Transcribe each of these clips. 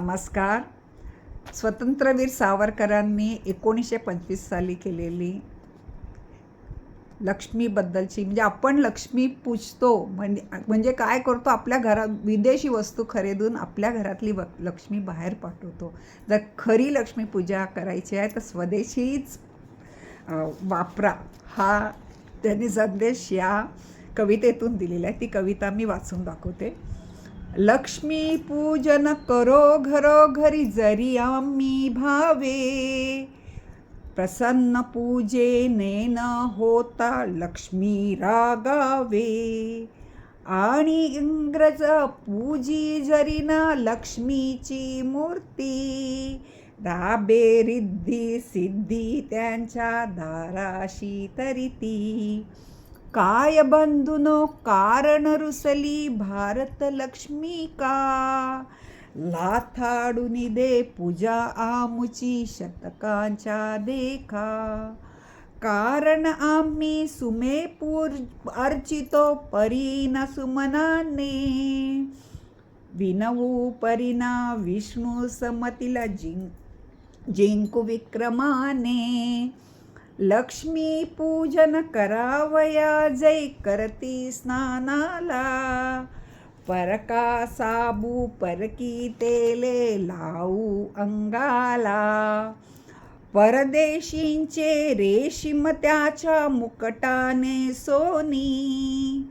नमस्कार. स्वतंत्रवीर सावरकरांनी एकोणीसशे पंचवीस साली केलेली लक्ष्मीबद्दलची म्हणजे आपण लक्ष्मी पूजतो म्हणजे म्हणजे काय करतो आपल्या घरात विदेशी वस्तू खरेदून आपल्या घरातली व लक्ष्मी बाहेर पाठवतो. जर खरी लक्ष्मी पूजा करायची आहे तर स्वदेशीच वापरा. हा त्यांनी संदेश या कवितेतून दिलेला आहे. ती कविता मी वाचून दाखवते. लक्ष्मी पूजन करो घरोघरी जरी आम्ही भावे. प्रसन्न पूजेनेन न होता लक्ष्मी रागावे. आणि इंग्रज पूजी जरी लक्ष्मीची मूर्ती राबे रिद्धी सिद्धी त्यांच्या दाराशी तरी ती. काय बंधुनो कारण रुसली भारत लक्ष्मी का? लाथाडून दे पूजा आमुची शतकांच्या देखा. कारण आम्ही सुमे पूर अर्चितो न सुमनाने. विनवू परीना विष्णू समतीला जिंक जिंकू विक्रमाने. लक्ष्मी पूजन करावया जै करती स्नानाला. परका साबू परकी तेले लावू अंगाला. परदेशींचे रेशीम त्याच्या मुकटाने सोनी.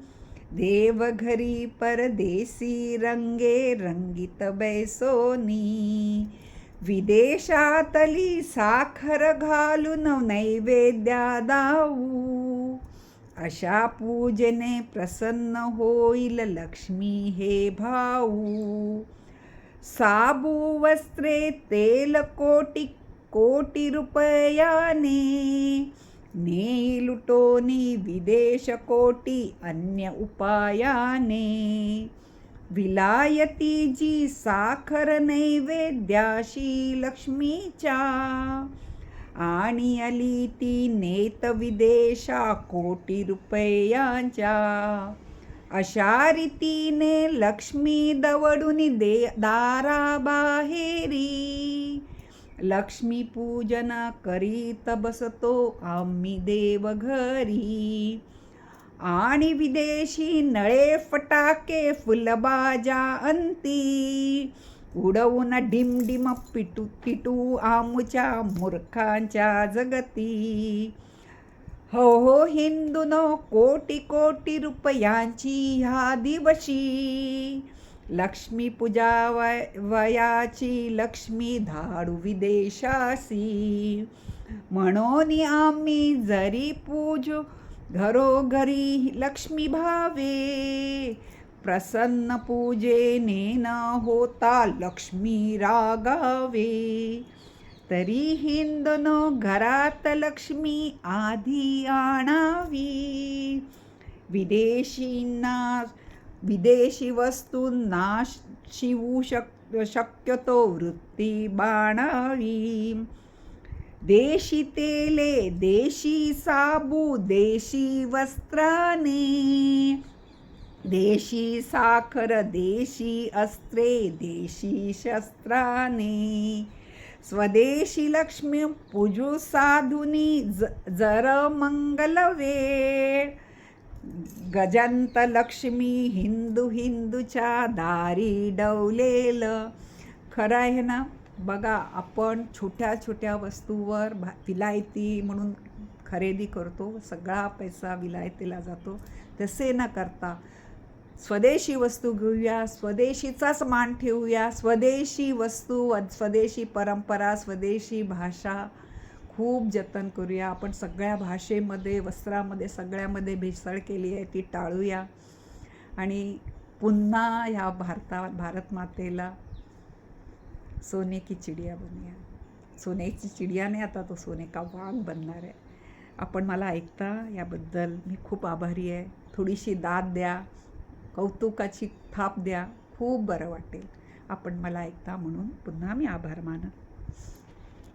देवघरी परदेसी रंगे रंगीत बैसोनी विदेशातली साखर घालून नैवेद्या दाऊ अशा पूजने प्रसन्न होईल लक्ष्मी हे भाऊ साबू वस्त्रे तेल कोटी कोटी रुपयाने नेई विदेश कोटी अन्य उपायाने विलायती जी साखर नैवेद्याशी लक्ष्मीच्या आणि अली ती नेत विदेशा कोटी रुपयांच्या. अशा रीतीने लक्ष्मी दवडून दे दारा बाहेरी लक्ष्मी पूजना करीत बसतो आम्ही देवघरी. आणि विदेशी नळे फटाके फुलबाजा अंती. उडवून डिम डिम पिटू पिटू आमच्या मूर्खांच्या जगती. हो हो हिंदूनो कोटी कोटी रुपयांची ह्या दिवशी. लक्ष्मी पूजा वय वयाची लक्ष्मी धाडू विदेशासी. म्हणून आम्ही जरी पूजू घरोघरी लक्ष्मी भावे प्रसन्न पूजेने न होता लक्ष्मी रागावे तरी हिंदनो घरात लक्ष्मी आधी आणावी. विदेशींना विदेशी वस्तूंना शिवू शक शक्यतो वृत्ती बाणावी. देशी तेले देशी साबू देशी वस्त्राने. देशी साखर देशी अस्त्रे देशी शस्त्राने. स्वदेशी लक्ष्मी पूजू साधुनी ज जर मंगल वेळ. गजंत लक्ष्मी हिंदू हिंदूच्या दारी डवलेलं. खरं आहे ना? बघा आपण छोट्या छोट्या वस्तूवर भा विलायती म्हणून खरेदी करतो सगळा पैसा विलायतीला जातो तसे न करता स्वदेशी वस्तू घेऊया स्वदेशीचाच मान ठेवूया स्वदेशी वस्तू स्वदेशी परंपरा स्वदेशी भाषा खूप जतन करूया. आपण सगळ्या भाषेमध्ये वस्त्रामध्ये सगळ्यामध्ये भेसळ केली आहे ती टाळूया. आणि पुन्हा ह्या भारता भारत मातेला सोने की चिडिया बनूया सोन्याची चिडिया नाही आता तो सोने का वाघ बनणार आहे आपण मला ऐकता याबद्दल मी खूप आभारी आहे। थोडीशी दाद द्या कौतुकाची थाप द्या खूप बरं वाटेल। आपण मला ऐकता म्हणून पुन्हा मी आभार मानत